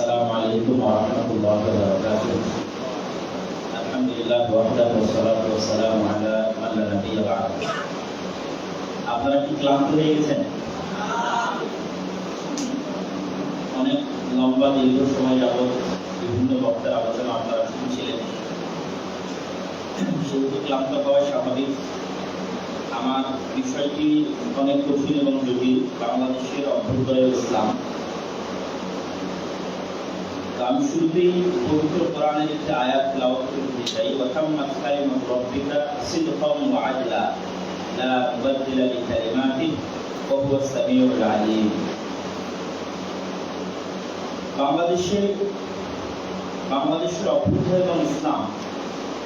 السلام عليكم ورحمة الله وبركاته الحمد لله وحده والصلاة والسلام على من لا نبي بعد আপনারা কি ক্লান্ত হয়ে গেছেন অনেক লম্বা দীর্ঘ সময় যাবৎ বিভিন্ন বক্তার আলোচনা আপনারা শুনছিলেন সেহেতু ক্লান্ত হওয়া স্বাভাবিক আমার বিষয়টি অনেক কঠিন এবং জটিল বাংলাদেশের অভ্যুদয় ইসলাম আমি আয়াত বাংলাদেশের বাংলাদেশের অভ্যুদয় এবং ইসলাম,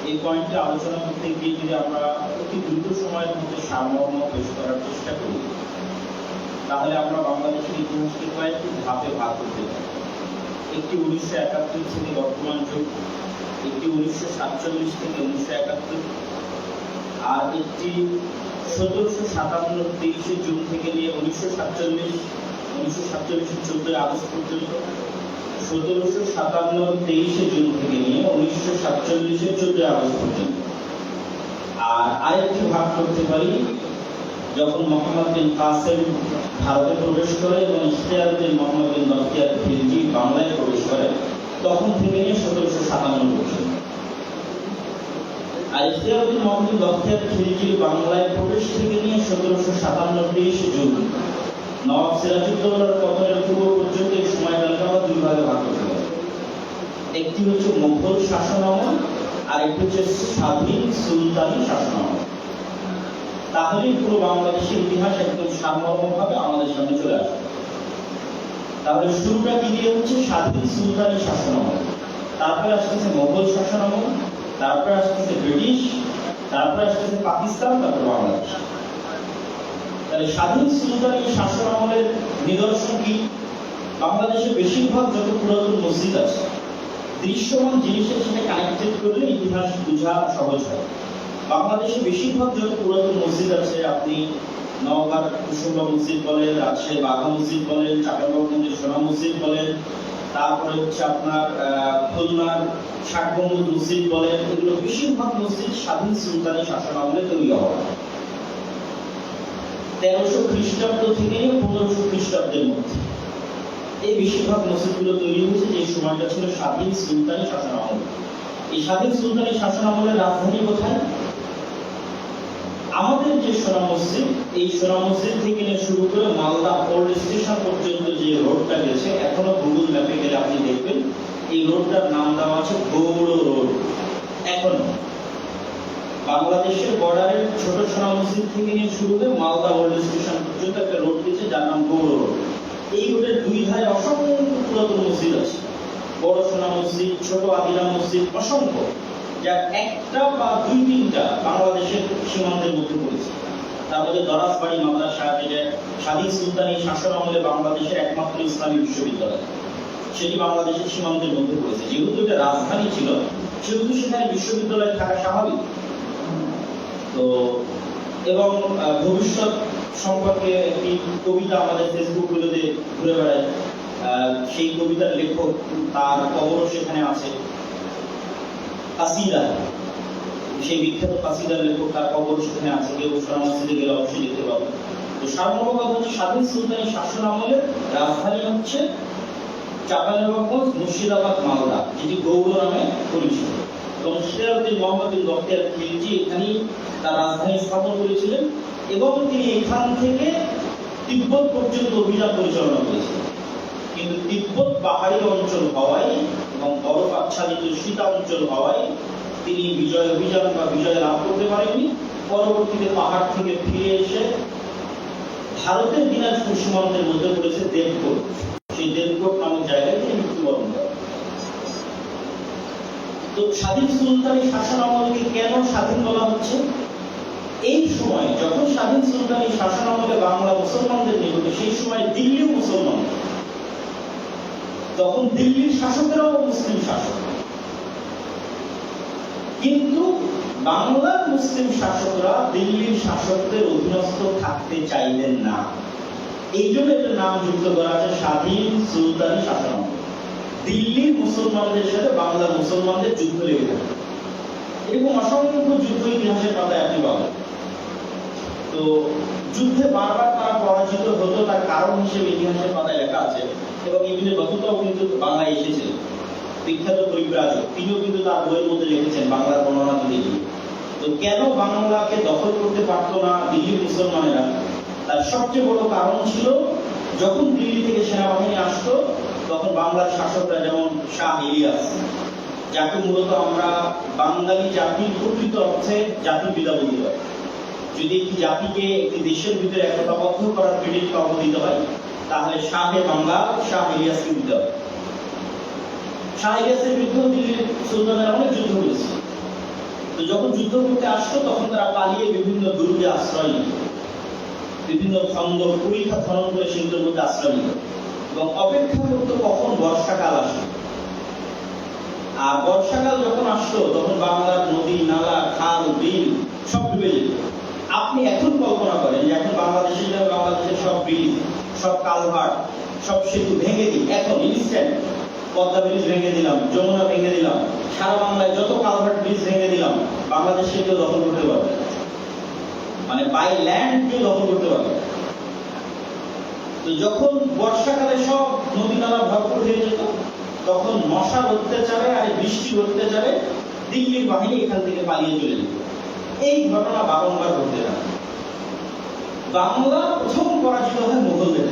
এই পয়েন্টে আলোচনা করতে গিয়ে যদি আমরা অতি দ্রুত সময়ের মধ্যে সারমর্ম পেশ করার চেষ্টা করি, তাহলে আমরা বাংলাদেশের ইতিহাসকে কয়েকটি ধাপে ভাগ করতে পারি। একটি উনিশশো একাত্তর থেকে বর্তমান যুগ, একটি উনিশশো সাতচল্লিশ থেকে উনিশশো একাত্তর, আর একটি সতেরোশো সাতান্ন তেইশে জুন থেকে নিয়ে উনিশশো সাতচল্লিশ, উনিশশো সাতচল্লিশের চোদ্দই আগস্ট পর্যন্ত সতেরোশো সাতান্ন তেইশে জুন থেকে নিয়ে উনিশশো সাতচল্লিশের চোদ্দই আগস্ট পর্যন্ত। আর আরেকটি ভাগ করতে পারি, যখন মোহাম্মদ বিন কাসেম ভারতে প্রবেশ করে এবং ইশতেয়ারুদ্দিন মোহাম্মদ বিন বখতিয়ার খিলজি বাংলায় প্রবেশ করে, তখন থেকে নিয়ে সতেরোশো সাতান্ন পর্যন্ত আর ইশতেয়ারুদ্দিন মোহাম্মদ বিন বখতিয়ার খিলজি বাংলায় প্রবেশ থেকে নিয়ে সতেরোশো সাতান্ন তেইশে জুন, নবাব সিরাজউদ্দৌলার পতনের পূর্ব পর্যন্ত এই সময়কালকে আমরা দুই ভাগে ভাগ করতে একটি হচ্ছে মোগল শাসন আমল আর একটি হচ্ছে স্বাধীন সুলতানি শাসন আমল তাহলেই পুরো বাংলাদেশের ইতিহাস একদম সামগ্রিকভাবে আমাদের সামনে চলে আসবে। তাহলে শুরুটা কি দিয়ে হচ্ছে? স্বাধীন সুলতানি শাসন আমল তারপরে আসতেছে মোগল শাসন আমল তারপরে আসতেছে ব্রিটিশ, তারপরে আসতেছে পাকিস্তান, তারপর বাংলাদেশ। তাহলে স্বাধীন সুলতানি শাসন আমলের নিদর্শন কি? বাংলাদেশে বেশিরভাগ যত পুরাতন মসজিদ আছে, দৃশ্যমান জিনিসের সাথে কানেক্টেড করলে ইতিহাস বোঝা সহজ হয়। বাংলাদেশে বেশিরভাগ যত পুরাতন মসজিদ আছে, আপনি নওগাঁর কুসুম্বা মসজিদ বলেন, রাজশাহী, বাঘা মসজিদ বলেন চাকাবাবগঞ্জের সোনা মসজিদ বলেন, তারপরে হচ্ছে আপনার খুলনার ষাট মসজিদ বলেন, এগুলো বেশিরভাগ মসজিদ স্বাধীন সুলতানি শাসন আমলে তৈরি হওয়া তেরোশো খ্রিস্টাব্দ থেকে পনেরোশো খ্রিস্টাব্দের মধ্যে এই বেশিরভাগ মসজিদগুলো তৈরি হয়েছে যে সময়টা ছিল স্বাধীন সুলতানি শাসন আমল। এই স্বাধীন সুলতানি শাসন আমলের রাজধানী কোথায়? আমাদের যে সোনা মসজিদ, এই সোনা মসজিদ থেকে শুরু করে মালদা ওল্ড স্টেশন পর্যন্ত যে রোডটা গেছে এখনও গুগল ম্যাপে গেলে আপনি দেখবেন, এই রোডটার নাম দেওয়া আছে গৌড় রোড। এখনও, বাংলাদেশের বর্ডারের ছোট সোনা মসজিদ থেকে নিয়ে শুরু করে মালদা ওল্ড স্টেশন পর্যন্ত একটা রোড গেছে যার নাম গৌড় রোড। এই রোডের দুই ধারে অসংখ্য পুরাতন মসজিদ আছে। বড় সোনা মসজিদ, ছোট আদিনা মসজিদ, অসংখ্য। যার একটা বা দুই তিনটা বাংলাদেশের সীমান্তের মধ্যে পড়েছে। তার মধ্যে দরাজবাড়ি মাদ্রাসা যেটা স্বাধীন সুলতানি শাসন আমলে বাংলাদেশের একমাত্র ইসলামী বিশ্ববিদ্যালয়, সেটি বাংলাদেশের সীমান্তের মধ্যে পড়েছে। যেহেতু এটা রাজধানী ছিল, সেহেতু সেখানে বিশ্ববিদ্যালয় থাকা স্বাভাবিক। তো এবং ভবিষ্যৎ সম্পর্কে একটি কবিতা আমাদের ফেসবুক গুলোতে ঘুরে বেড়ায়। সেই কবিতার লেখক তার কবরও সেখানে আছে। কাসিদা সেই বিখ্যাত কাসিদার লেখক তার কবর সেখানে আছে কেউ মসজিদে গেলে অবশ্যই দেখতে পাবে। তো সার্বভৌম কথা হচ্ছে স্বাধীন সুলতানি শাসন আমলের রাজধানী হচ্ছে চাঁপাইনবাবগঞ্জ মুর্শিদাবাদ মালদা, যেটি গৌড় নামে পরিচিত। এবং সিরাজউদ্দিন মোহাম্মদ বিন খিলজি এখানেই তার রাজধানী স্থাপন করেছিলেন এবং তিনি এখান থেকে তিব্বত পর্যন্ত অভিযান পরিচালনা করেছিলেন। কিন্তু তিব্বত পাহাড়ি অঞ্চল হওয়ায় এবং বরফ আচ্ছাদিত শীতা অঞ্চল হওয়ায় তিনি বিজয় অভিযান বা বিজয় লাভ করতে পারেননি। পরবর্তীতে পাহাড় থেকে ফিরে এসে ভারতের দিনাজপুর সীমান্তের মধ্যে পড়েছে দেবকোট। সেই দেবকোট নামক জায়গায় তিনি মৃত্যুবরণ করেন। তো স্বাধীন সুলতানি শাসন আমলকে কেন স্বাধীন বলা হচ্ছে? এই সময় যখন স্বাধীন সুলতানি শাসন আমলে বাংলা মুসলমানদের নিকটে, সেই সময় দিল্লিও মুসলমান। তখন দিল্লির শাসকেরাও মুসলিম শাসক। কিন্তু বাংলার মুসলিম শাসকরা দিল্লির শাসকদের অধীনস্থ থাকতে চাইলেন না। এই জন্য এটার নাম যুক্ত করা আছে স্বাধীন সুলতানি শাসনামল। দিল্লির মুসলমানদের সাথে বাংলার মুসলমানদের যুদ্ধ লেগে থাকে। এরকম অসংখ্য যুদ্ধ ইতিহাসের পাতায় আপনি পাবেন। তো যুদ্ধে বারবার তারা পরাজিত হতো, তার কারণ হিসেবে ইতিহাসের পাতায় লেখা আছে এবং ইবনে বতুতাও কিন্তু বাংলায় এসেছেন বিখ্যাত পরিব্রাজক তিনিও কিন্তু তার বইয়ের মধ্যে লিখেছেন বাংলার বর্ণনা গিয়ে তো কেন বাংলাকে দখল করতে পারতো না দিল্লির মুসলমানেরা? তার সবচেয়ে বড় কারণ ছিল, যখন দিল্লি থেকে সেনাবাহিনী আসতো, তখন বাংলার শাসকরা যেমন শাহ ইলিয়াস, যাকে মূলত আমরা বাঙালি জাতির প্রকৃত অর্থে জাতির পিতা বলতে পারি যদি একটি জাতিকে একটি দেশের ভিতরে একতাবদ্ধ করার ক্রেডিট কাউকে দিতে হয় তাহলে শাহে বাংলা, শাহ দিতে হবে শাহ ইলিয়াসের বিরুদ্ধেও দিল্লির সুলতানেরা অনেক যুদ্ধ করেছে তো যখন যুদ্ধ করতে আসতো, তখন তারা পালিয়ে বিভিন্ন দুর্গে আশ্রয় নিত। বিভিন্ন খন্দ পরীক্ষা খনন করে সেগুলোর মধ্যে আশ্রয় নিত। এবং অপেক্ষা করতো কখন বর্ষাকাল আসে আর বর্ষাকাল যখন আসতো তখন বাংলার নদী, নালা, খাল, বিল সব ডুবে যেত। আপনি এখন কল্পনা করেন যে এখন বাংলাদেশের বাংলাদেশের সব ব্রিজ সব কালভার্ট সব সেতু ভেঙে দিই। এখন ইনস্ট্যান্ট পদ্মা ব্রিজ ভেঙে দিলাম, যমুনা ভেঙে দিলাম, সারা বাংলায় যত কালভার্ট ব্রিজ ভেঙে দিলাম, বাংলাদেশে কেউ দখল করতে পারবে মানে বাই ল্যান্ড কেউ দখল করতে পারবে তো যখন বর্ষাকালে সব নদী নালা ভরপুর হয়ে যেত, তখন মশার অত্যাচারে আর বৃষ্টির অত্যাচারে দিল্লির বাহিনী এখান থেকে পালিয়ে চলে যেত। এই ঘটনা বারংবার ঘটতে থাকে। বাংলা প্রথম পরাজিত হয় মুঘলদের।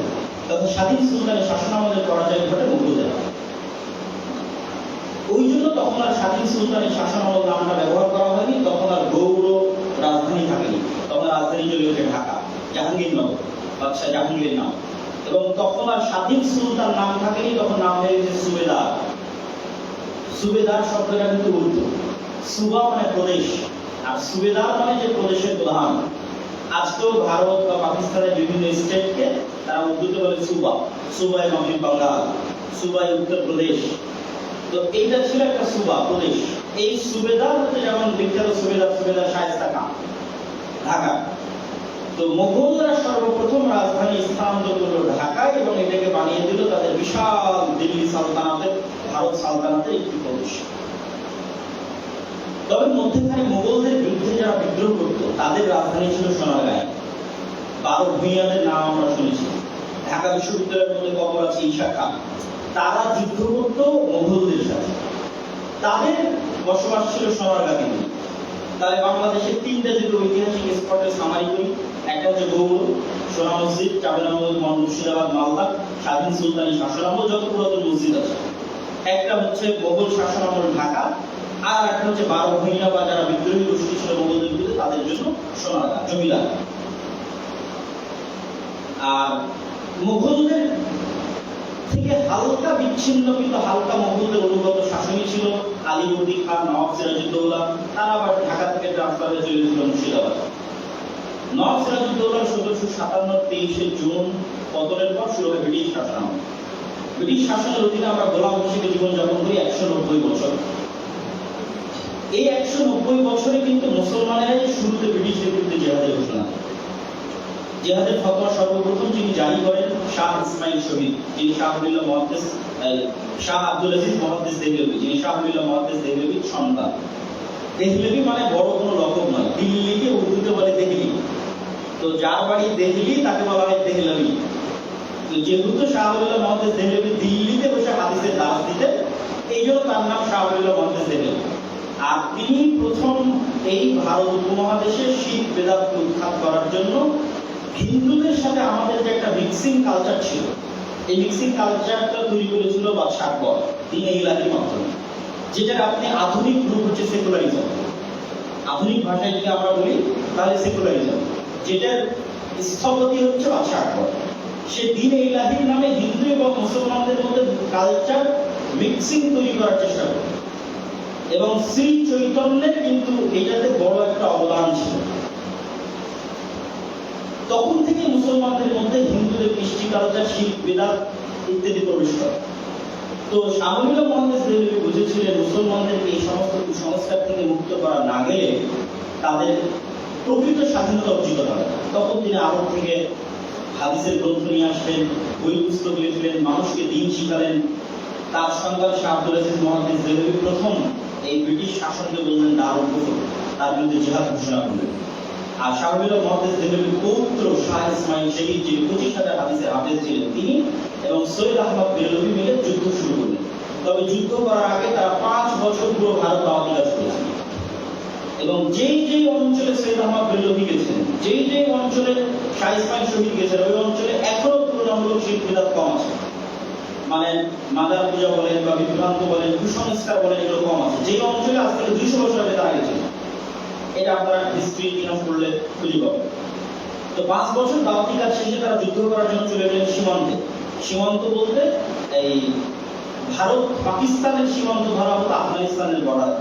তখন স্বাধীন সুলতানের শাসনামলের পরাজয় ঘটে মুঘলদের ওই জন্য তখন আর স্বাধীন সুলতানের শাসনামল নামটা ব্যবহার করা হয়নি, তখন আর গৌড় রাজধানী থাকেনি। তখন রাজধানী চলে গেছে ঢাকা জাহাঙ্গীরনগর বাদশাহ জাহাঙ্গীরের নাম। এবং তখন আর স্বাধীন সুলতান নাম থাকেনি, তখন নাম হয়ে গেছে সুবেদার। সুবেদার শব্দটা কিন্তু উর্দু। সুবা মানে প্রদেশ, আর সুবেদার মানে যে প্রদেশের প্রধান। আজকেও ভারত বা পাকিস্তানের বিভিন্ন স্টেটকে তারা উর্দুতে বলে সুবা। সুবাই মাগরিব বাঙ্গাল সুবাই উত্তরপ্রদেশ তো এইটা ছিল একটা সুবা প্রদেশ। এই সুবেদার হচ্ছে যেমন বিখ্যাত সুবেদার সুবেদার শায়েস্তা খান ঢাকা। তো মোগলরা সর্বপ্রথম রাজধানী স্থানান্তর করল ঢাকায় এবং এটাকে বানিয়ে দিল তাদের বিশাল দিল্লি সালতানাতের, ভারত সালতানাতের একটি প্রদেশ। তবে মধ্যখানে মোগলদের বিরুদ্ধে যারা বিদ্রোহ করত, তাদের রাজধানী ছিল সোনারগাঁয়ে বারো ভূঁইয়াদের নাম আমরা শুনেছি। ঢাকা বিশ্ববিদ্যালয়ের মধ্যে কবর আছে ঈশা খান। তারা যুদ্ধ করত মোগলদের সাথে। তাদের বসবাস ছিল সোনারগাঁতে তাহলে বাংলাদেশের তিনটা যদি ঐতিহাসিক স্পটের সামারি করি। একটা হচ্ছে গৌড় সোনা মসজিদ মসজিদ মুর্শিদাবাদ, মালদা। স্বাধীন সুলতানি শাসনামল যত পুরাতন মসজিদ আছে। একটা হচ্ছে মোগল শাসনামল ঢাকা আর একটা হচ্ছে বারো ভূঁইয়া বা যারা বিদ্রোহী গোষ্ঠী ছিল বিরুদ্ধে তাদের জন্য সোনারগা জমিলা আর মুঘলদের থেকে হালকা বিচ্ছিন্ন কিন্তু হালকা মোগলদের অনুগত শাসনই ছিল। আলিবর্দী খান নবাব সিরাজউদ্দৌলা, তারা আবার ঢাকা থেকে ট্রান্সফার হয়ে চলে গেছিল মুর্শিদাবাদ। নবাব সিরাজউদ্দৌলা সতেরোশো সাতান্ন তেইশে জুন পতনের পর শুরু হয় ব্রিটিশ শাসন। ব্রিটিশ শাসনের অধীনে আমরা গোলাম হিসেবে জীবনযাপন করি একশো নব্বই বছর। এই একশো নব্বই বছরে কিন্তু মুসলমানেরাই শুরুতে ব্রিটিশদের বিরুদ্ধে জেহাদের ঘোষণা। জেহাদের ফতোয়া সর্বপ্রথম যিনি জারি করেন শাহ ইসমাইল শহীদ, যিনি শাহ আব্দুল্লাহ মহাদ্দেস শাহ আব্দুল আজিজ মহাদ্দেস দেহলভি যিনি শাহ আব্দুল্লাহ মহাদ্দেস দেহলভির সন্তান। দেহলভি মানে বড় কোনো রকম নয়, দিল্লিকে উর্দুতে বলে দেহলি। তো যার বাড়ি দেহলি, তাকে বলা হয় দেহলভি তো যেহেতু শাহ আব্দুল্লাহ মহাদ্দেস দেহলভি দিল্লিতে বসে হাদিসের দাস দিতে এই জন্য তার নাম শাহ আব্দুল্লাহ মহাদ্দেস দেহলভি আর তিনি প্রথম এই ভারত উপমহাদেশে শিখ বেদান্ত উৎখাত করার জন্য হিন্দুদের সাথে আমাদের যে একটা মিক্সিং কালচার ছিল, এই মিক্সিং কালচারটা তৈরি করেছিল বাদশাহ আকবর, তিনি ইলাহির মাধ্যমে যেটার আপনি আধুনিক রূপ হচ্ছে সেকুলারিজম আধুনিক ভাষায় যদি আমরা বলি, তাহলে সেকুলারিজম যেটার স্থপতি হচ্ছে বাদশাহ আকবর। সে দিন ইলাহির নামে হিন্দু এবং মুসলমানদের মধ্যে কালচার মিক্সিং তৈরি করার চেষ্টা করে এবং শ্রী চৈতন্যের কিন্তু এটাতে বড় একটা অবদান ছিল। তখন থেকে মুসলমানদের মধ্যে হিন্দুদের কৃষ্টি কালচার শিখ, বেদাত ইত্যাদি প্রবেশ করে। তো শাহুল্লাহ মোহাম্মদ দেবী বুঝেছিলেন মুসলমানদেরকে এই সমস্ত কুসংস্কার থেকে মুক্ত করা না গেলে তাদের প্রকৃত স্বাধীনতা অর্জিত হবে তখন তিনি আরব থেকে হাদিসের গ্রন্থ নিয়ে আসলেন, বই পুস্তক লিখলেন, মানুষকে দিন শিখালেন। তার সন্তান শাহ আব্দুল আজিজ মোহাম্মদ দেহলভি প্রথম এই ব্রিটিশ শাসনকে বললেন দারুণ কুফর। তার বিরুদ্ধে জিহাদ ঘোষণা করলেন। আর শাহরুল মহাদেশ দেহলভির পৌত্র শাহ ইসমাইল শহীদ যিনি পঁচিশ হাজার হাদিসের হাফেজ ছিলেন তিনি এবং সৈয়দ আহমদ বেরলভি মিলে যুদ্ধ শুরু করলেন। তবে যুদ্ধ করার আগে তারা পাঁচ বছর পুরো ভারত কাজ করেছেন এবং যেই যেই অঞ্চলে সৈয়দ আহমদ বেরলভি গেছেন, যেই যেই অঞ্চলে শাহ ইসমাইল শহীদ গেছেন, ওই অঞ্চলে এখনও তুলনামূলক শিল্প বিদাত কম আছে। মানে মাদার পূজা বলেন বা বিভ্রান্ত বলেন, কুসংস্কার বলেন, এগুলো কম আছে। যে অঞ্চলে আজ থেকে দুইশো বছর আগে গেছিল, এটা আপনারা হিস্ট্রি ইতিহাস পড়লে খুঁজে পাবেন। তো পাঁচ বছর দাওয়াতি কাজ শেষে তারা যুদ্ধ করার জন্য চলে গেলেন সীমান্তে। সীমান্ত বলতে এই ভারত পাকিস্তানের সীমান্ত ধরা হতো আফগানিস্তানের বর্ডার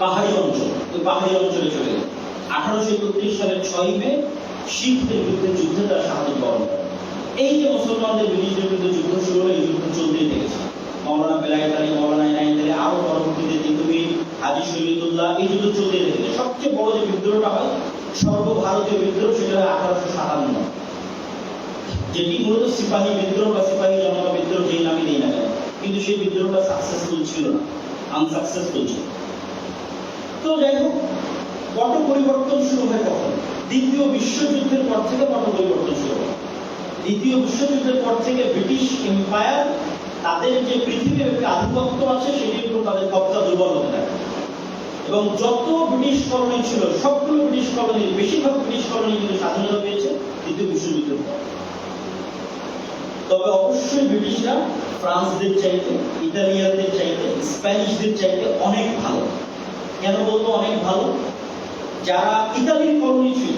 পাহাড়ি অঞ্চল তো পাহাড়ি অঞ্চলে চলে গেলেন। আঠারোশো একত্রিশ সালের ছয় মে শিখদের বিরুদ্ধে যুদ্ধে তারা সাহায্য বরণ করেন এই যে মুসলমানদের বিরুদ্ধে যুদ্ধ শুরু হলো যুদ্ধ চলতেই থেকেছে মৌলানা বেলায়েত আলী মৌলানা ইনায়েত আলী, আরও পরবর্তীতে তিতুমির হাজি শহীদুল্লাহ, এই যুদ্ধ চলতেই থেকেছে সবচেয়ে বড় যে বিদ্রোহটা হয়, সর্বভারতীয় বিদ্রোহ, সেটা হয় আঠারোশো সাতান্ন। যেটি মূলত সিপাহী বিদ্রোহ বা সিপাহী জনতা বিদ্রোহ, যেই নামে নেই না কেন, কিন্তু সেই বিদ্রোহটা সাকসেসফুল ছিল না আনসাকসেসফুল ছিল। তো যাই হোক পট পরিবর্তন শুরু হয় কখন? দ্বিতীয় বিশ্বযুদ্ধের পর থেকে পট পরিবর্তন শুরু হয়। দ্বিতীয় বিশ্বযুদ্ধের পর থেকে ব্রিটিশ এম্পায়ার তাদের যে পৃথিবীর একটি আধিপত্য আছে সেটির উপর তাদের কব্জা দুর্বল হতে থাকে। এবং যত ব্রিটিশ কলোনি ছিল, সবগুলো ব্রিটিশ কলোনির বেশিরভাগ ব্রিটিশ কলোনি কিন্তু স্বাধীনতা পেয়েছে দ্বিতীয় বিশ্বযুদ্ধের পর। তবে অবশ্যই ব্রিটিশরা ফ্রান্সদের চাইতে, ইতালিয়ানদের চাইতে, স্প্যানিশদের চাইতে অনেক ভালো। কেন বলব অনেক ভালো? যারা ইতালির কলোনি ছিল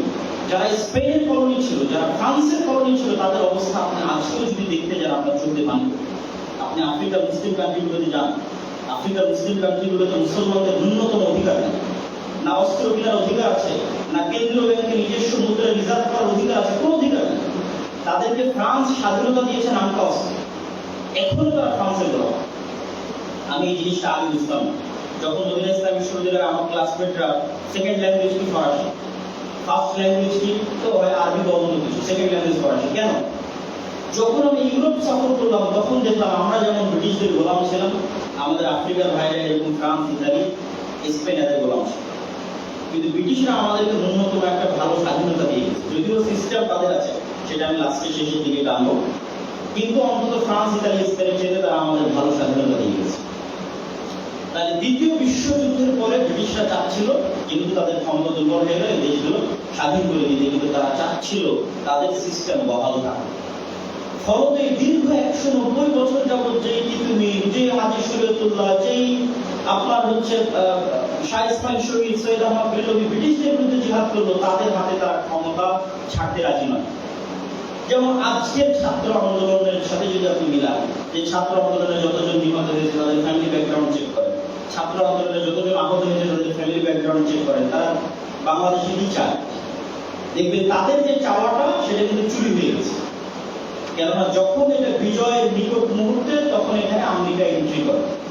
যারা স্পেনের কলোনি ছিল, যারা ফ্রান্সের কলোনি ছিল, তাদের অবস্থা আপনি আজকেও যদি দেখতে যান, আপনার চোখে পান। আপনি আফ্রিকার মুসলিম কান্ট্রিগুলোতে যান, আফ্রিকার মুসলিম কান্ট্রিগুলোতে মুসলমানদের ন্যূনতম অধিকার নেই। না অস্ত্র কেনার অধিকার আছে, না কেন্দ্রীয় ব্যাংকে নিজস্ব মুদ্রা রিজার্ভ করার অধিকার আছে, কোনো অধিকার নেই। তাদেরকে ফ্রান্স স্বাধীনতা দিয়েছে নামটা অস্ত্র এখনও তারা ফ্রান্সের গোলাম আমি এই জিনিসটা আগে বুঝতাম যখন মদিনা ইসলাম বিশ্ববিদ্যালয়ে আমার ক্লাসমেটরা সেকেন্ড ল্যাঙ্গুয়েজ কি, ফরাসি? ফার্স্ট ল্যাঙ্গুয়েজ কি? তো হয় আরবি বা অন্য কিছু সেকেন্ড ল্যাঙ্গুয়েজ ফরাসি। কেন? যখন আমি ইউরোপ সফর করলাম, তখন দেখলাম আমরা যেমন ব্রিটিশদের গোলাম ছিলাম, আমাদের আফ্রিকার ভাইরা এরকম ফ্রান্স, ইতালি, স্পেন এদের গোলাম ছিল। কিন্তু ব্রিটিশরা আমাদেরকে ন্যূনতম একটা ভালো স্বাধীনতা দিয়ে গেছে। যদিও সিস্টেম তাদের আছে, সেটা আমি লাস্টের শেষের দিকে টানবো কিন্তু অন্তত ফ্রান্স, ইতালি, স্পেনের চেয়ে তারা আমাদের ভালো স্বাধীনতা দিয়ে গেছে। তাহলে দ্বিতীয় বিশ্বযুদ্ধের পরে ব্রিটিশরা চাচ্ছিল কিন্তু তাদের ক্ষমতা দুর্বল হয়ে গেলে দেশগুলো স্বাধীন করে দিতে কিন্তু তারা চাচ্ছিল তাদের সিস্টেম বহাল থাকে ফলত এই দীর্ঘ একশো নব্বই বছর যাবত যেই তিতুমি যে হাজি শরীয়তুল্লাহ যেই আপনার হচ্ছে আহ, শাহ ইসমাইল শহীদ সৈয়দ আহমদ বেলবি ব্রিটিশদের বিরুদ্ধে জিহাদ করল তাদের হাতে তারা ক্ষমতা ছাড়তে রাজি নয়। যেমন আজকের ছাত্র আন্দোলনের সাথে যদি আপনি মিলান যে ছাত্র আন্দোলনে যতজন নিহত হয়েছে চেক করেন, তারা বাংলাদেশে কি চায়? দেখবেন তাদের যে চাওয়াটা, সেটা কিন্তু চুরি হয়ে গেছে। কেননা যখন এটা বিজয়ের নিকট মুহূর্তে, তখন এখানে আমেরিকা এন্ট্রি করে।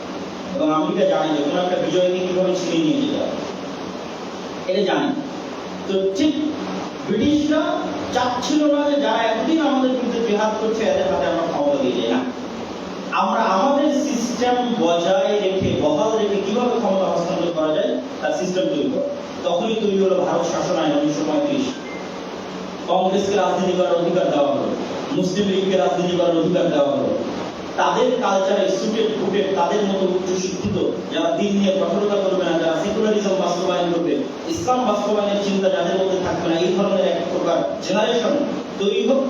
এবং আমেরিকা জানে যে কোনো একটা বিজয়কে কীভাবে ছিনিয়ে নিয়ে যেতে হবে। এটা জানে। তো ঠিক ব্রিটিশরা চাচ্ছিল না যে যারা এতদিন আমাদের বিরুদ্ধে জেহাদ করছে, এদের হাতে আমরা ক্ষমতা দিয়ে যাই। না। আমরা আমাদের সিস্টেম বজায় রেখে, বহাল রেখে কীভাবে ক্ষমতা হস্তান্তর করা যায়, তার সিস্টেম তৈরি করে। তখনই তৈরি হলো ভারত শাসন আইন উনিশশো পঁয়ত্রিশ। কংগ্রেসকে রাজনীতি করার অধিকার দেওয়া হলো। মুসলিম লীগকে রাজনীতি করার অধিকার দেওয়া হলো। তাদের কালচারে সুটেড ফুটেড তাদের মতো উচ্চ শিক্ষিত যারা দিন নিয়ে কঠোরতা করবে না, যারা সেকুলারিজম বাস্তবায়ন করবে, ইসলাম বাস্তবায়নের চিন্তা যাদের মধ্যে থাকবে না, এই ধরনের এক প্রকার জেনারেশন তৈরি হোক,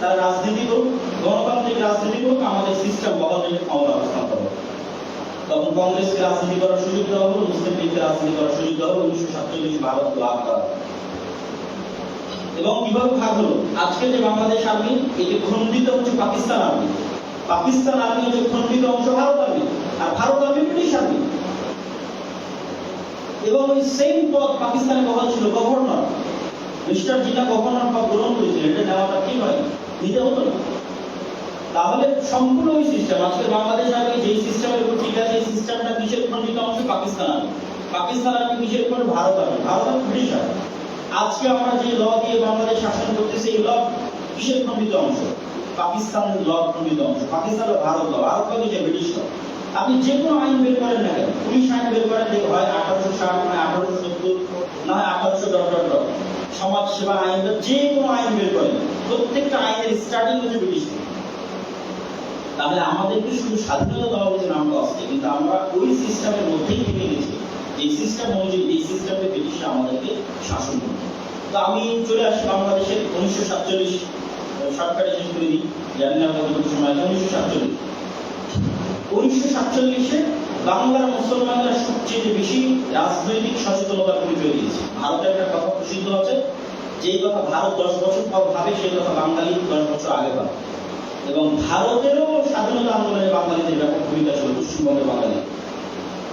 তারা রাজনীতি করুক গণতান্ত্রিক রাজনীতি করুক আমাদের সিস্টেম বহাল ক্ষমতা হস্তান্তর হোক তখন কংগ্রেসকে রাজনীতি করার সুযোগ দেওয়া হলো মুসলিম লীগকে রাজনীতি করার সুযোগ দেওয়া হলো উনিশশো সাতচল্লিশ ভারত লাভ করা এবং কীভাবে ভাগ হলো আজকে যে বাংলাদেশ আর্মি এটি খণ্ডিত হচ্ছে পাকিস্তান আর্মি। পাকিস্তান আর্মি হচ্ছে খণ্ডিত অংশ ভারত আর্মি, আর ভারত আর্মি ব্রিটিশ আর্মি। এবং ওই সেম পদ পাকিস্তানে বহাল ছিল গভর্নর। মিস্টার জিনা গভর্নর পদ গ্রহণ করেছিলেন এটা নেওয়াটা ঠিক হয় নিতে হতো না। তাহলে সম্পূর্ণ ওই সিস্টেম আজকে বাংলাদেশ আর্মি যেই সিস্টেমের উপর ঠিক আছে, এই সিস্টেমটা কিসের খণ্ডিত অংশ পাকিস্তান আর্মি পাকিস্তান আর্মি কিসের উপর Bharat army Bharat British army আজকে আমরা যে ল দিয়ে বাংলাদেশ শাসন করতেছি, এই ল কিসের খণ্ডিত অংশ। পাকিস্তানের ল প্রণীত অংশ, Pakistan Bharat law Bharat law British law. আপনি যে কোনো আইন বের করেন না কেন পুলিশ আইন বের করেন দেখে হয় আঠারোশো ষাট নয় আঠারোশো সত্তর নয় আঠারোশো ডট ডট ডট সমাজ সেবা আইন যে কোনো আইন বের করেন প্রত্যেকটা আইনের স্টার্টিং হচ্ছে ব্রিটিশ। তাহলে আমাদেরকে শুধু স্বাধীনতা দেওয়া হয়েছে নামটা আসছে কিন্তু আমরা ওই সিস্টেমের মধ্যেই থেকে গেছি। এই সিস্টেম অনুযায়ী, এই সিস্টেমে ব্রিটিশরা আমাদেরকে শাসন করত তো আমি চলে আসি বাংলাদেশের উনিশশো সাতচল্লিশ সরকারে শেষ করে দিই জানি না কতটুকু সময় আছে, উনিশশো সাতচল্লিশ। উনিশশো সাতচল্লিশে বাংলার মুসলমানরা সবচেয়ে বেশি রাজনৈতিক সচেতনতার পরিচয় দিয়েছে। ভারতের একটা কথা প্রসিদ্ধ আছে যে কথা ভারত দশ বছর পর ভাবে, সেই কথা বাঙালি দশ বছর আগে ভাবে। এবং ভারতেরও স্বাধীনতা আন্দোলনে বাঙালিদের ব্যাপক ভূমিকা ছিল, পশ্চিমবঙ্গের বাঙালি।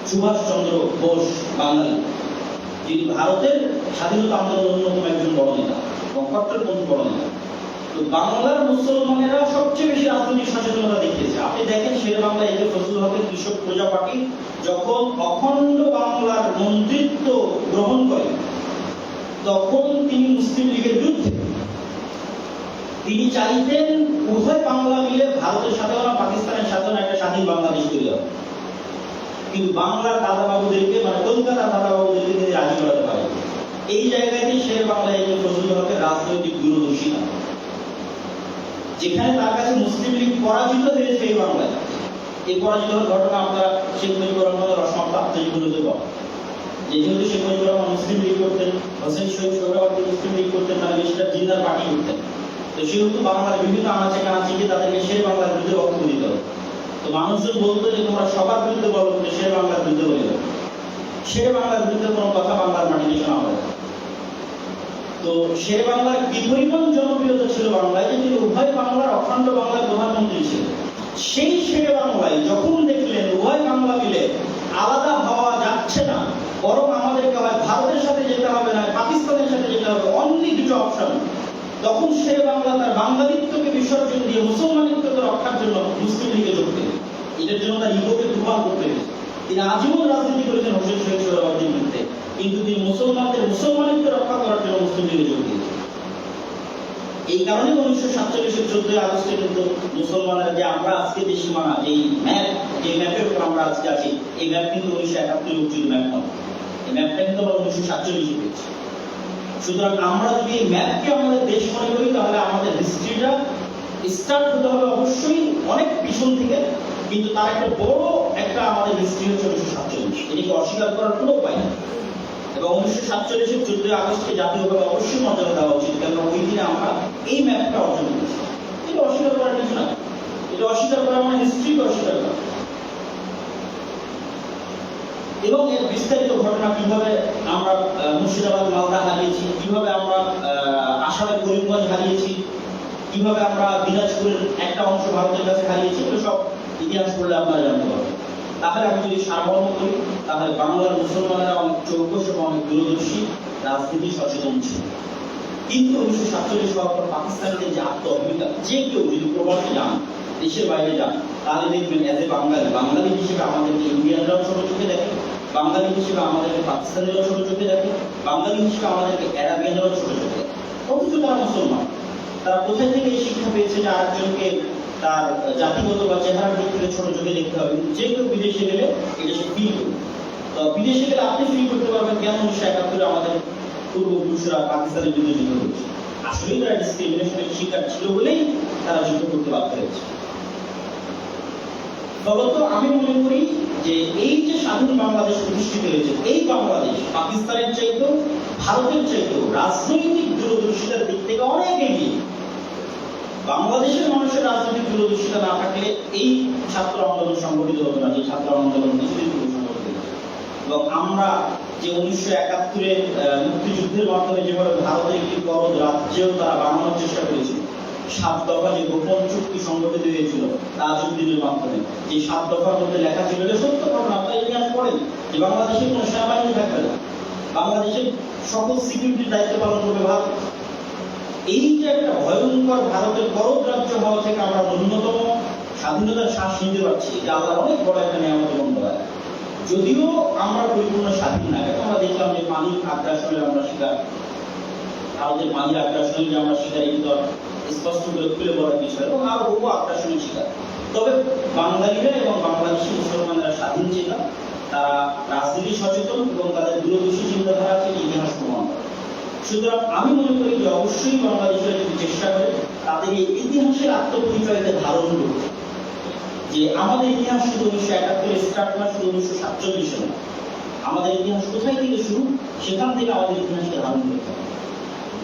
সুভাষ চন্দ্র বোস বাঙালি, যিনি ভারতের স্বাধীনতা আন্দোলনের অন্যতম একজন বড় নেতা এবং কট্টরপন্থী বড় নেতা। তো বাংলার মুসলমানেরা সবচেয়ে বেশি রাজনৈতিক সচেতনতা দেখিয়েছে। আপনি দেখেন শের বাংলা একে ফজলুল হকের কৃষক প্রজা পার্টি, যখন অখণ্ড বাংলার মন্ত্রিত্ব গ্রহণ করেন তখন তিনি মুসলিম লীগের বিরুদ্ধে। তিনি চাইতেন উভয় বাংলা মিলে ভারতের না পাকিস্তানের না একটা স্বাধীন বাংলাদেশ তৈরি হবে কিন্তু বাংলার দাদাবাবুদেরকে মানে কলকাতার দাদাবাবুদেরকে তিনি রাজি করাতে পারেন এই জায়গাতে শের বাংলায় যে ফজলুল হকের রাজনৈতিক দূরদর্শিতা যেখানে তার কাছে মুসলিম লীগ পরাজিত হয়েছে এই বাংলায়। এই পরাজিত ঘটনা আমরা শেখ মুজিবুর রহমানের রসমাপ্ত আত্মজীবনীতে পাবো যে যেহেতু শেখ মুজিবুর মুসলিম লীগ করতেন, হোসেন শহীদ সোহরাবাদী মুসলিম লীগ করতেন তারা বেশিরভাগ জিন্দার পার্টি করতেন। তো সেহেতু বাংলার বিভিন্ন আনাচে কানাচিকে তাদেরকে শের বাংলার বিরুদ্ধে বক্তব্য দিতে তো মানুষজন বলতো যে, তোমরা সবার বিরুদ্ধে বলো, কিন্তু শের বাংলার বিরুদ্ধে বলে শের বাংলার বিরুদ্ধে কোনো কথা বাংলার মাটিতে শোনা হয় তো শের বাংলার কি পরিমাণ জনপ্রিয়তা ছিল বাংলায় যে তিনি উভয় বাংলার অখণ্ড বাংলার প্রধানমন্ত্রী ছিলেন। সেই শের বাংলায় যখন দেখলেন উভয় বাংলা মিলে আলাদা হওয়া যাচ্ছে না বরং আমাদেরকে হয় ভারতের সাথে যেতে হবে না, পাকিস্তানের সাথে যেতে হবে। অনলি দুটো অপশন তখন শের বাংলা তার বাঙালিত্বকে বিসর্জন দিয়ে মুসলমানিত্বকে রক্ষার জন্য মুসলিম লীগে যোগ দিলেন এটার জন্য তার ইগোকে দুর্বল করতে তিনি আজীবন রাজনীতি করেছেন হোসেন শহীদ সোহরাওয়ার্দীর বিরুদ্ধে। কিন্তু তিনি মুসলমানদের মুসলমানিত্ব রক্ষা করার জন্য মুসলিম লীগে যোগ দিয়েছেন। এই কারণে উনিশশো সাতচল্লিশের চোদ্দই আগস্টে কিন্তু মুসলমানরা যে আমরা আজকে যে সীমানা, এই ম্যাপ যে ম্যাপের উপর আমরা আজকে আছি, এই ম্যাপ কিন্তু উনিশশো একাত্তরে উচিত ম্যাপ নয়। ম্যাপটা কিন্তু উনিশশো সাতচল্লিশে সুতরাং আমরা যদি এই ম্যাপকে আমাদের দেশ মনে করি, তাহলে আমাদের হিস্ট্রিটা স্টার্ট হতে হবে অবশ্যই অনেক পিছন থেকে, কিন্তু তার একটা বড় একটা আমাদের হিস্ট্রি হচ্ছে উনিশশো সাতচল্লিশ। এটিকে অস্বীকার করার কোনো উপায় নেই। এবং উনিশশো সাতচল্লিশের চোদ্দই আগস্টকে জাতীয়ভাবে অবশ্যই মর্যাদা দেওয়া উচিত কেন ওই দিনে আমরা এই ম্যাপটা অর্জন করেছি। এটা অস্বীকার করার কিছু না এটা অস্বীকার করা মানে হিস্ট্রিকে অস্বীকার করা। এবং এর বিস্তারিত ঘটনা কীভাবে আমরা মুর্শিদাবাদ মালদা হারিয়েছি, কীভাবে আমরা আসামের করিমগঞ্জ হারিয়েছি, কীভাবে আমরা দিনাজপুরের একটা অংশ ভারতের কাছে হারিয়েছি, এগুলো সব ইতিহাস পড়লে আপনারা জানতে পারবেন তাহলে আমি যদি সারমর্ম করি, তাহলে বাংলার মুসলমানেরা অনেক চৌকস এবং অনেক দূরদর্শী, রাজনীতি সচেতন ছিল। কিন্তু উনিশশো সাতচল্লিশ হওয়ার পর পাকিস্তানিদের যে আত্ম যে কেউ যদি প্রবাসে যান দেশের বাইরে যান তাহলে দেখবেন এজ এ বাঙালি বাঙালি হিসেবে আমাদেরকে ইন্ডিয়ানরাও ছোট চোখে দেখে, বাঙালি হিসেবে আমাদেরকে পাকিস্তানিরাও ছোট চোখে দেখে, বাঙালি হিসেবে আমাদেরকে অ্যারাবিয়ানরাও ছোট চোখে দেখে। অথচ তারা মুসলমান, তারা কোথায় থেকে এই শিক্ষা পেয়েছে যে আরেকজনকে তার জাতিগত বা চেহারার দিক থেকে ছোট চোখে দেখতে হবে? যে কেউ বিদেশে গেলে এটা সে ফিল করবে। বিদেশে গেলে আপনি ফিল করতে পারবেন কেন উনিশশো একাত্তরে আমাদের পূর্বপুরুষরা পাকিস্তানের বিরুদ্ধে যুদ্ধ করেছে। আসলেই তারা ডিসক্রিমিনেশনের শিকার ছিল বলেই তারা যুদ্ধ করতে বাধ্য হয়েছে। ফলত আমি মনে করি যে এই যে স্বাধীন বাংলাদেশ প্রতিষ্ঠিত হয়েছে, এই বাংলাদেশ পাকিস্তানের চাইতেও, ভারতের চাইতেও, রাজনৈতিক দূরদর্শিতার দিক থেকে অনেক এগিয়ে বাংলাদেশের মানুষের রাজনৈতিক দূরদর্শিতা না থাকলে এই ছাত্র আন্দোলন সংগঠিত হতো না, যে ছাত্র আন্দোলন কিছুদিন। এবং আমরা যে উনিশশো একাত্তরের মুক্তিযুদ্ধের মাধ্যমে যেভাবে ভারতের একটি বড় রাজ্যেও তারা বানানোর চেষ্টা করেছিল সাত দফা যে গোপন চুক্তি সংগঠিত হয়েছিল তাজউদ্দিনের মাধ্যমে যে সাত দফার মধ্যে লেখা ছিল এটা সত্য ঘটনা আপনারা ইতিহাস পড়েন। যে বাংলাদেশে কোনো সেনাবাহিনী থাকবে না। বাংলাদেশের সকল সিকিউরিটির দায়িত্ব পালন করবে ভারত। এই যে একটা ভয়ঙ্কর ভারতের বড় রাজ্য হওয়া থেকে আমরা ন্যূনতম স্বাধীনতার শ্বাস নিতে পারছি, এটা আল্লাহর অনেক বড় একটা নিয়ামত এবং দয়া। যদিও আমরা পরিপূর্ণ স্বাধীন না, এখন আমরা দেখলাম যে পানির আগ্রাসনের আমরা শিকার। ভারতের পানির যে আমরা শিকার এই তো আর স্পষ্ট করে খুলে বলার বিষয় এবং আরও বহু আকর্ষণীয় শিকার তবে বাঙালিরা এবং বাংলাদেশি মুসলমানরা স্বাধীন ছিল তারা রাজনীতি সচেতন এবং তাদের দূরদর্শী চিন্তাধারা আছে ইতিহাস প্রমাণ করে সুতরাং আমি মনে করি যে অবশ্যই বাংলাদেশিরা যদি চেষ্টা করে তাদের এই ইতিহাসের আত্মপরিচয়কে ধারণ করতে যে আমাদের ইতিহাস শুধু উনিশশো একাত্তরে স্টার্ট না শুধু উনিশশো সাতচল্লিশে না আমাদের ইতিহাস কোথায় থেকে শুরু? সেখান থেকে আমাদের ইতিহাসকে ধারণ করতে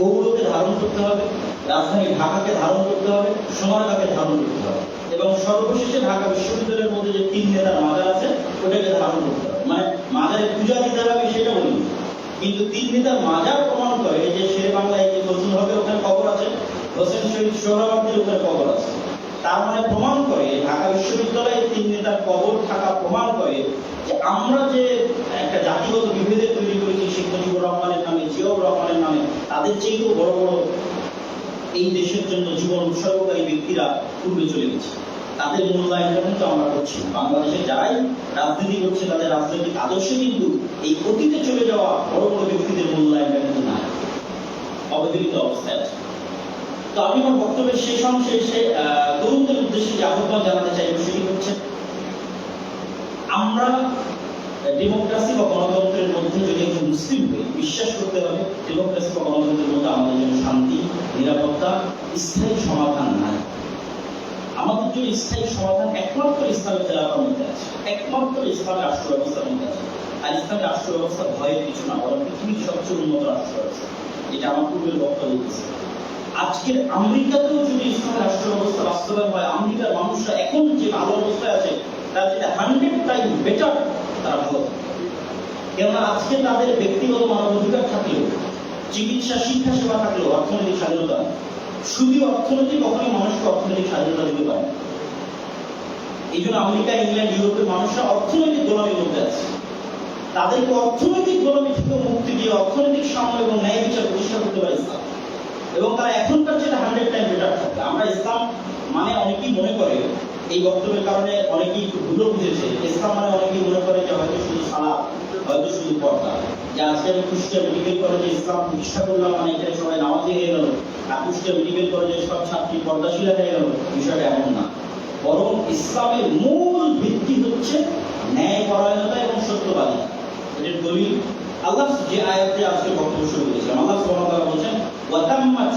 হবে গৌরবকে ধারণ করতে হবে, রাজধানী ঢাকাকে ধারণ করতে হবে সোনারগাঁকে ধারণ করতে হবে। এবং সর্বশেষে ঢাকা বিশ্ববিদ্যালয়ের মধ্যে যে তিন নেতার মাজার আছে, ওটাকে ধারণ করতে হবে। মানে মাজারে পূজা দিতে হবে সেটা বলি। কিন্তু তিন নেতার মাজার প্রমাণ করে যে শের বাংলায় যে ফজল হবে ওখানে কবর আছে, হোসেন শহীদ সোহরাবাদের ওখানে কবর আছে। তার মানে প্রমাণ করে, ঢাকা বিশ্ববিদ্যালয়ে তিন নেতার কবর থাকা প্রমাণ করে যে আমরা যে একটা জাতিগত বিভেদে তৈরি করেছি, শেখ মুজিবুর রহমানের নামে, জিয়াউর রহমানের নামে তাদের চেয়েও বড় বড় এই দেশের জন্য জীবন উৎসর্গকারী ব্যক্তিরা পূর্বে চলে গেছে। তাদের মূল্যায়নটা কিন্তু আমরা করছি। বাংলাদেশে যারাই রাজনীতি করছে, তাদের রাজনৈতিক আদর্শে কিন্তু এই অতীতে চলে যাওয়া বড় বড় ব্যক্তিদের মূল্যায়নটা কিন্তু নাই। অবহেলিত অবস্থায় আছে। তো আমি আমার বক্তব্যের শেষ অংশে এসে তরুণদের উদ্দেশ্যে যে আহ্বান জানাতে চাই সেটি হচ্ছে, আমরা ডেমোক্রেসি বা গণতন্ত্রের মধ্যে যদি একজন মুসলিম হই বিশ্বাস করতে হবে ডেমোক্রেসি বা গণতন্ত্রের মধ্যে আমাদের জন্য শান্তি, নিরাপত্তা, স্থায়ী সমাধান নাই। আমাদের জন্য স্থায়ী সমাধান একমাত্র ইসলামের তেলাপার মধ্যে আছে। একমাত্র ইসলামের রাষ্ট্র ব্যবস্থার মধ্যে আছে। আর ইসলামের রাষ্ট্র ব্যবস্থা ভয়ের কিছু না, বরং পৃথিবীর সবচেয়ে উন্নত রাষ্ট্র ব্যবস্থা এটা আমার পূর্বের বক্তব্য দিচ্ছে আজকের আমেরিকাতেও যদি ইসলামের রাষ্ট্র ব্যবস্থা বাস্তবায়ন হয়, আমেরিকার মানুষরা এখন যে ভালো অবস্থায় আছে, তার যেটা হান্ড্রেড টাইম বেটার তারা ভালো কেননা আজকে তাদের ব্যক্তিগত মানবাধিকার থাকলেও, চিকিৎসা, শিক্ষা, সেবা থাকলেও অর্থনৈতিক স্বাধীনতা। শুধু অর্থনীতি কখনোই মানুষকে অর্থনৈতিক স্বাধীনতা দিতে পারে এই জন্য আমেরিকা, ইংল্যান্ড, ইউরোপের মানুষরা অর্থনৈতিক গোলামীর মধ্যে আছে। তাদেরকে অর্থনৈতিক গোলামী থেকে মুক্তি দিয়ে অর্থনৈতিক সাম্য এবং ন্যায় বিচার প্রতিষ্ঠা করতে পারে ইসলাম। এবং তারা এখনকার যেটা হান্ড্রেড টাইম বেটার থাকবে। আমরা ইসলাম মানে অনেকেই মনে করে এই বক্তব্যের কারণে অনেকেই ভুলও বুঝেছে। ইসলাম মানে অনেকেই মনে করে যে হয়তো শুধু সালা, হয়তো শুধু পর্দা। যে আজকে আমি কুষ্টিয়া মেডিকেল কলেজে ইসলাম প্রতিষ্ঠা করলাম মানে এখানে সবাই নামাজে হয়ে গেল। আর কুষ্টিয়া মেডিকেল কলেজে সব ছাত্রী পর্দাশীলা হয়ে গেল। বিষয়টা এমন না। বরং ইসলামের মূল ভিত্তি হচ্ছে ন্যায় পরায়ণতা এবং সত্যবাদী। এটার দলিল। আল্লাহ যে আয়াতে আজকে বক্তব্য শুরু করেছিলাম আল্লাহ সুবহানাহু ওয়া তাআলা বলেন ওয়া তাম্মাত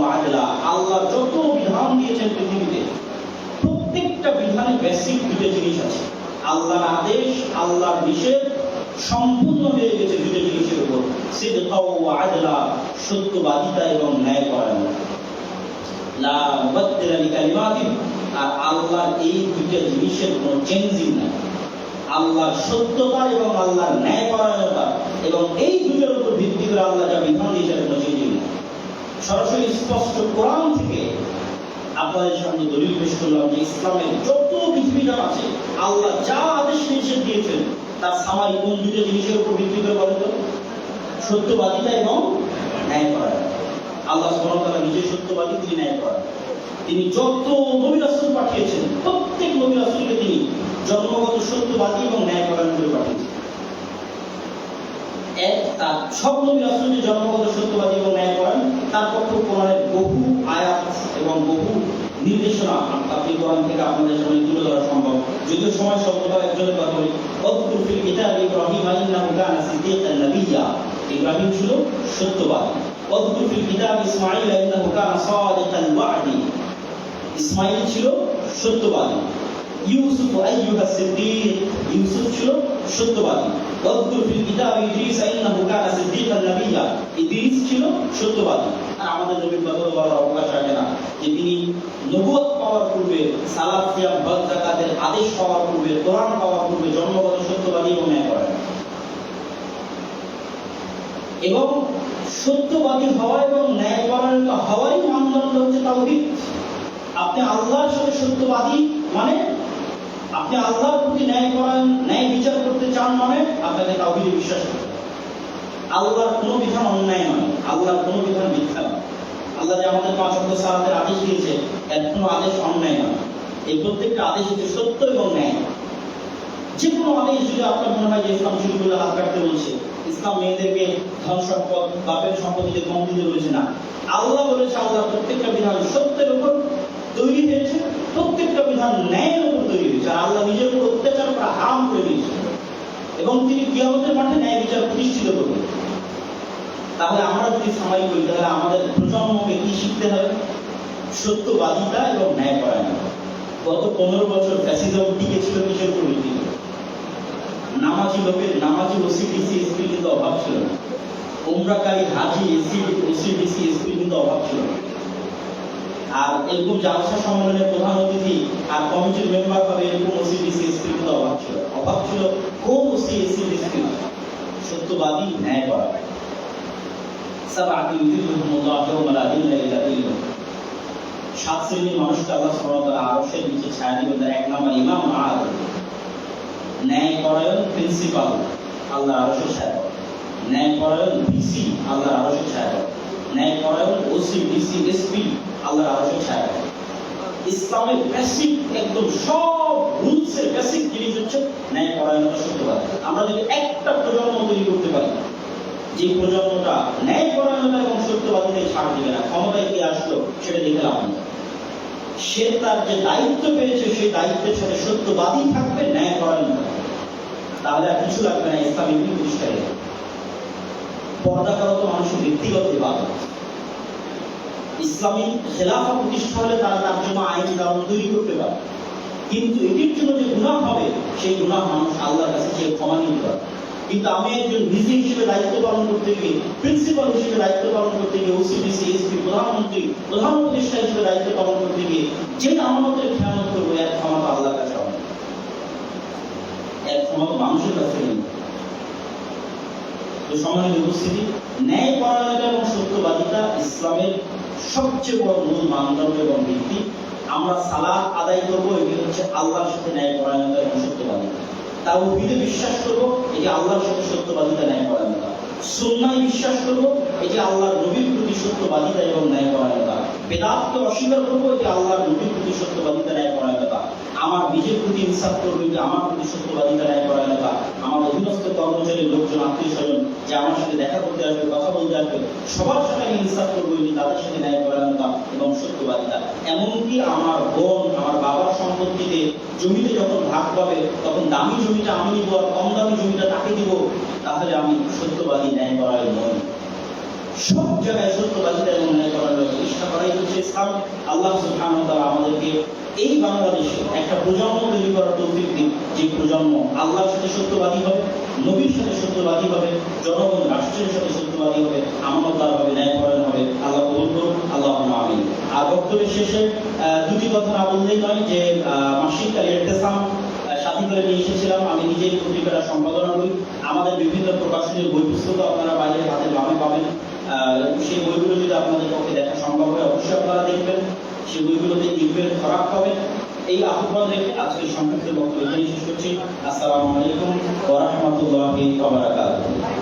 ওয়া আদলা। আল্লাহ যত বিধান দিয়েছেন পৃথিবীতে দুটো জিনিস আছে। আল্লাহর আদেশ, আল্লাহর নিষেধ সম্পূর্ণ হয়ে গেছে দুটো জিনিসের উপর। আদলা, সত্যবাদিতা এবং ন্যায় আর আল্লাহর এই দুইটা জিনিসের কোনো চেঞ্জিং নাই। আল্লাহর সত্যতা এবং আল্লাহর ন্যায় পরায়ণতা এবং এই দুটোর উপর ভিত্তি করে আল্লাহ যা বিধান কোনো চেঞ্জিং নেই। সরাসরি স্পষ্ট কোরআন থেকে আপনাদের সামনে দলিল পেশ করলাম যে ইসলামের যত বিধিবিধান আছে, আল্লাহ যা আদেশ নিষেধ দিয়েছেন, তার সামারি কোন দুটো জিনিসের উপর ভিত্তি করে বলেন তো? সত্যবাদিতা এবং ন্যায় পরায়ণতা আল্লাহ সুবহানাহু নিজে সত্যবাদী, তিনি ন্যায় করেন তিনি যত নবী রাসূল পাঠিয়েছেন, প্রত্যেক নবী রাসূলকে তিনি জন্মগত সত্যবাদী এবং ন্যায় পরায়ণ করে পাঠিয়েছেন। এক, তার সব নবী রাসূলের জন্মগত সত্যবাদী এবং ন্যায় পরায়ণ তার পক্ষে কোরআনের বহু আয়াত এবং বহু নির্দেশনা আপনি কোরআন থেকে আপনাদের সামনে তুলে ধরা সম্ভব। যদিও সময় স্বল্পতা একজনের কথা বলি অদ্ভুত কিতাব ইব্রাহিম ইন্নাহু কানা সিদ্দীকান নাবিয়্যা ইব্রাহিম ছিল সত্যবাদী। অদ্ভুত কিতাব ইসমাঈল ইন্নাহু কানা সাদিকাল ওয়া'দি ইসমাঈল ছিল সত্যবাদী। ইউসুফ আইয়ুহা সিদ্দিক। ইউসুফ ছিল সত্যবাদী। ফিল কিতাব ইদ্রিস ইন্নাহু কানা সিদ্দীকান নাবিয়্যা ইদ্রিস ছিল সত্যবাদী। আমাদের নবীর কথা বলার অবকাশ রাখে না। যে তিনি নবুয়ত পাওয়ার পূর্বে, সালাত, সিয়াম, হজ আদেশ পাওয়ার পূর্বে, কোরআন পাওয়ার পূর্বে জন্মগত সত্যবাদী এবং করেন। এবং সত্যবাদী হওয়া এবং ন্যায় পরায়ণ হওয়ারই মানদণ্ড হচ্ছে তাওহীদ। আপনি আল্লাহর সাথে সত্যবাদী মানে আপনি আল্লাহর প্রতি ন্যায় পরায়ণ ন্যায় বিচার করতে চান মানে আপনাকে তাওহীদে বিশ্বাস করতে আল্লাহর কোনো বিধান অন্যায় নয়, আল্লাহর কোনো বিধান মিথ্যা নয়। আল্লাহ যে আমাদের পাঁচ অক্ট সালাতের আদেশ দিয়েছে, এর কোনো আদেশ অন্যায় নয়। এই প্রত্যেকটা আদেশ হচ্ছে সত্য এবং ন্যায়। যে কোনো আদেশ যদি আপনার মনে হয় যে ইসলাম করলে হাত কাটতে বলছে, ইসলাম মেয়েদেরকে ধন সম্পদ, বাপের সম্পত্তিতে কম দিতে বলেছে না। আল্লাহ বলেছে আল্লাহ প্রত্যেকটা বিধান সত্যের উপর তৈরি হয়েছে, প্রত্যেকটা বিধান ন্যায়ের উপর তৈরি হয়েছে। আর আল্লাহ নিজের উপর অত্যাচার করা হারাম করে দিয়েছে। এবং তিনি কিয়ামতের মাঠে ন্যায় বিচার প্রতিষ্ঠিত করবেন। তাহলে আমরা যদি সামাই করি, তাহলে আমাদের প্রজন্মকে কি শিখতে হবে? সত্যবাদিতা এবং ন্যায় পরায়ণতা গত পনেরো বছর ফ্যাসিজম টিকে ছিল কিসের করে? নামাজি লোকের, নামাজি ওসিডিসি এসপি কিন্তু অভাব ছিল না। উমরাকারী হাজি এসি ওসিডিসি এসপি কিন্তু অভাব ছিল না। আর এরকম জালসা সম্মেলনের প্রধান অতিথি আর কমিটির মেম্বার হবে এরকম ওসিডিসি এসপি অভাব ছিল। অভাব ছিল কোন ওসি এসি সত্যবাদী ন্যায় করা। সাবাতি ইউযিল্লুহুমুল্লাহ ইয়াওমা লা সাত শ্রেণির মানুষকে আল্লাহ সুবহানাহু ওয়া আরশের নিচে ছায়া দিবেন তার এক নাম্বার ইমাম আদম ন্যায় পরায়ণ প্রিন্সিপাল আল্লাহ আরশের ছায়া। ন্যায় পরায়ণ ভিসি আল্লাহ আরশের ছায়া ন্যায় পরায়ণ ওসি ডিসি এসপি আল্লাহ আরশের ছায়া ইসলামের বেসিক একদম সব রুলসের বেসিক জিনিস হচ্ছে ন্যায় পরায়ণতা সত্যবাদ। আমরা যদি একটা প্রজন্ম তৈরি করতে পারি, যে প্রজন্মটা ন্যায় পরায়ণতা এবং সত্যবাদীতে ছাড় দিবে না, ক্ষমতায় কি আসলো সেটা দেখে লাভ নেই। সে তার যে দায়িত্ব পেয়েছে, সেই দায়িত্বের সাথে সত্যবাদী থাকবে, ন্যায় পরায়ণ থাকবে। তাহলে আর কিছু লাগবে না ইসলামী প্রতিষ্ঠায় পর্দা করা তো মানুষের ব্যক্তিগত ইবাদত ইসলামী খেলাফা প্রতিষ্ঠা হলে তারা তার জন্য আইন কারণ তৈরি করতে পারে। কিন্তু এটির জন্য যে গুনাহ হবে, সেই গুনাহ মানুষ আল্লাহর কাছে চেয়ে ক্ষমা নিতে পারে কিন্তু আমি একজন ভিসি হিসেবে দায়িত্ব পালন করতে গিয়ে প্রিন্সিপাল হিসেবে দায়িত্ব পালন করতে গিয়ে ওসিডিসি এসপি প্রধানমন্ত্রী, প্রধান উপদেষ্টা হিসেবে দায়িত্ব পালন করতে গিয়ে, যে আমানতের খেয়ানত করব এক ক্ষমা তো আল্লাহর কাছে হবে। এক ক্ষমা মানুষের কাছে নেই। সম্মানিত উপস্থিতি, ন্যায় পরায়ণতা এবং সত্যবাদিতা ইসলামের সবচেয়ে বড় মূল মানদণ্ড এবং ভিত্তি আমরা সালাদ আদায় করব এটি হচ্ছে আল্লাহর সাথে ন্যায় পরায়ণতা এবং সত্যবাদিতা তা উদ্ভিদে বিশ্বাস করব এটি আল্লাহর সাথে সত্যবাদিতা, ন্যায় পরায়ণতা। সুন্নায় বিশ্বাস করব এটি আল্লাহর নবীর প্রতি সত্যবাদিতা এবং ন্যায় পরায়ণতা। বেদাতকে অস্বীকার করব এটি আল্লাহর নবীর প্রতি সত্যবাদিতা, ন্যায় পরায়ণতা। আমার নিজের প্রতি ইনসাফ করবে এটি আমার প্রতি সত্যবাদিতা ন্যায় পরায়ণতা আমার অধীনস্থ কর্মচারী লোকজন, আত্মীয় স্বজন যে আমার সাথে দেখা করতে আসবে, কথা বলতে আসবে, সবার সাথে আমি ইনসাফ করব এটি তাদের সাথে ন্যায় পরায়ণতা এবং সত্যবাদিতা। এমনকি আমার বোন, আমার বাবার সম্পত্তিতে জমিতে যখন ভাগ পাবে, তখন দামি জমিটা আমি নিব আর কম দামি জমিটা তাকে দিব, তাহলে আমি সত্যবাদী, ন্যায় করাই নই। সব জায়গায় সত্যবাদিতা এবং ন্যায় করার প্রতিষ্ঠা করাই হচ্ছে ইসলাম। আল্লাহ ওয়া আমাদেরকে এই বাংলাদেশে একটা প্রজন্ম তৈরি করার তৌফিক দিন। যে প্রজন্ম আল্লাহর সাথে সত্যবাদী হবে, নবীর সাথে সত্যবাদী হবে, জনগণ রাষ্ট্রের সাথে সত্যবাদী হবে আমানতদার হবে ন্যায়পরায়ণ হবে, আল্লাহ কবুল করুন আল্লাহ আমিন। আর বক্তব্যের শেষে দুটি কথা না বললেই নয় যে মাসিক ইরতেসাম সাথী করে নিয়ে এসেছিলাম। আমি নিজেই পত্রিকাটা সম্পাদনা করি। আমাদের বিভিন্ন প্রকাশনীর বই পুস্তক আপনারা বাইরে হাতে বামে পাবেন। সেই বইগুলো যদি আপনাদের পক্ষে দেখা সম্ভব হয়, অবশ্যই আপনারা দেখবেন। সেই বইগুলোতে ইউপের খরাক হবে। এই আহ্বান রেখে আজকে সংক্ষিপ্ত বক্তব্য শেষ করছি। আসসালামু আলাইকুম ওয়া রাহমাতুল্লাহি ওয়া বারাকাতুহু।